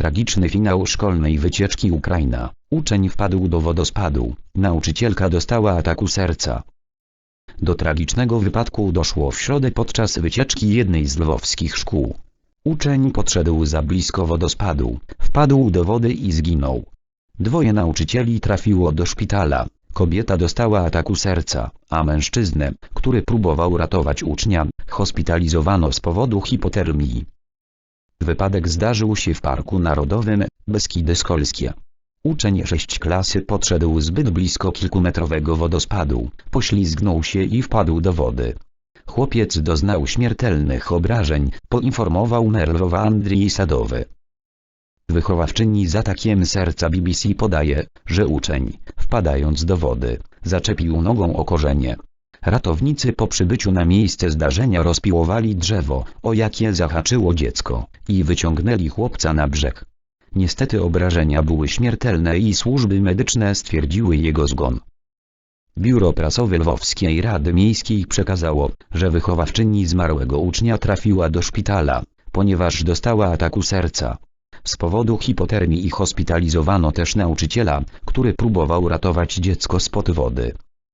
Tragiczny finał szkolnej wycieczki Ukraina. Uczeń wpadł do wodospadu. Nauczycielka dostała ataku serca. Do tragicznego wypadku doszło w środę podczas wycieczki jednej z lwowskich szkół. Uczeń podszedł za blisko wodospadu, wpadł do wody i zginął. Dwoje nauczycieli trafiło do szpitala. Kobieta dostała ataku serca, a mężczyznę, który próbował ratować ucznia, hospitalizowano z powodu hipotermii. Wypadek zdarzył się w Parku Narodowym Beskidy Skolskie. Uczeń 6 klasy podszedł zbyt blisko kilkumetrowego wodospadu, poślizgnął się i wpadł do wody. Chłopiec doznał śmiertelnych obrażeń, poinformował Merlowa Andrii Sadowy. Wychowawczyni z atakiem serca BBC podaje, że uczeń, wpadając do wody, zaczepił nogą o korzenie. Ratownicy po przybyciu na miejsce zdarzenia rozpiłowali drzewo, o jakie zahaczyło dziecko, i wyciągnęli chłopca na brzeg. Niestety obrażenia były śmiertelne i służby medyczne stwierdziły jego zgon. Biuro Prasowe Lwowskiej Rady Miejskiej przekazało, że wychowawczyni zmarłego ucznia trafiła do szpitala, ponieważ dostała ataku serca. Z powodu hipotermii hospitalizowano też nauczyciela, który próbował ratować dziecko spod wody.